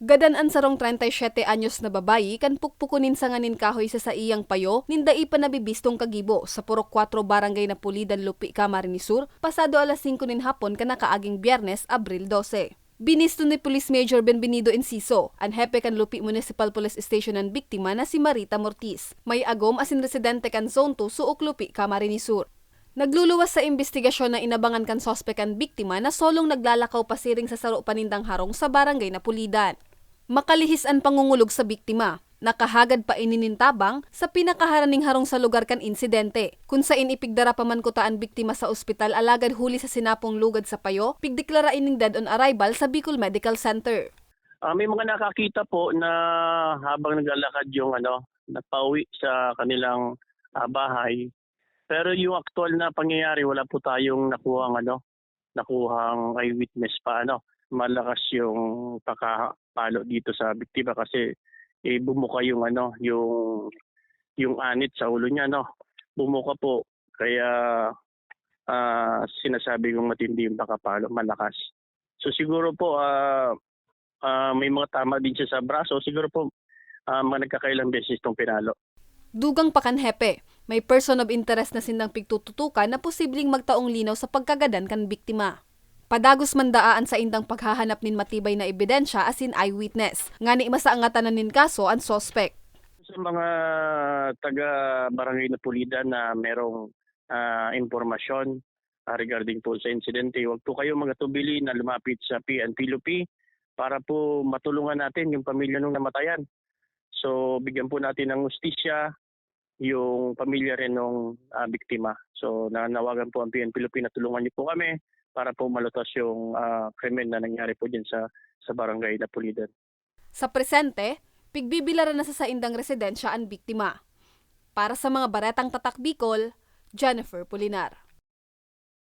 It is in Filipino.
Gadan ang sarong 37 anyos na babayi kan pukpukunin sa nganin kahoy sa sa iyang payo nindai pa nabibistong kagibo sa Purok 4 Barangay na Pulidan Lupi, Camarines Sur pasado alas 5 nin hapon kana kaaging Biyernes, Abril 12. Binisto ni Police Major Benvenido Enciso, ang hepe kan Lupi Municipal Police Station ang biktima na si Marita Mortiz. May agom asin residente kan Zone 2 Suok Lupi, Camarines Sur. Nagluluwas sa investigasyon na inabangan kan sospek ang biktima na solong naglalakaw pasiring sa saro panindang harong sa barangay na Pulidan. Makalihis ang pangungulog sa biktima. Nakahagad pa ininintabang sa pinakaharaning harong sa lugar kan insidente. Kung sa inipigdara pa man kutaan biktima sa ospital alagad huli sa sinapong lugad sa payo, pigdeklara ining dead on arrival sa Bicol Medical Center. Ah, may mga nakakita po na habang naglalakad yung ano, napauwi sa kanilang ah, bahay. Pero yung actual na pangyayari, wala po tayong nakuhang ano, nakuhang eyewitness pa ano. Malakas yung pakapalo dito sa biktima kasi eh, bumuka yung ano, yung yung anit sa ulo niya no. Bumuka po kaya ah, sinasabi kong matindi yung pakapalo, malakas. So siguro po ah ah, may mga tama din siya sa braso, siguro po ah, mga nagkakailang beses itong pinalo. Dugang pakanhepe, may person of interest na sindang pigtututukan na posibleng magtaong linaw sa pagkagadan kan biktima. Padagos mandaan sa indang paghahanap nin matibay na ebidensya asin eyewitness. Ngani masaangatan nin kaso ang sospek. Sa mga taga Barangay Napulidan na merong ah, impormasyon ah, regarding po sa insidente, huwag po kayo magatubili na lumapit sa PNP-LUPI para po matulungan natin yung pamilya ng namatayan. So bigyan po natin ng ustisya yung pamilya rin ng biktima. So nanawagan po ang PNP-LUPI na tulungan niyo po kami para po malutas yung ah, krimen na nangyari po dyan sa, sa Barangay Napulidan. Sa presente, pigbibilaran na sa saindang residensya ang biktima. Para sa mga baretang tatak Bicol, Jennifer Pulinar.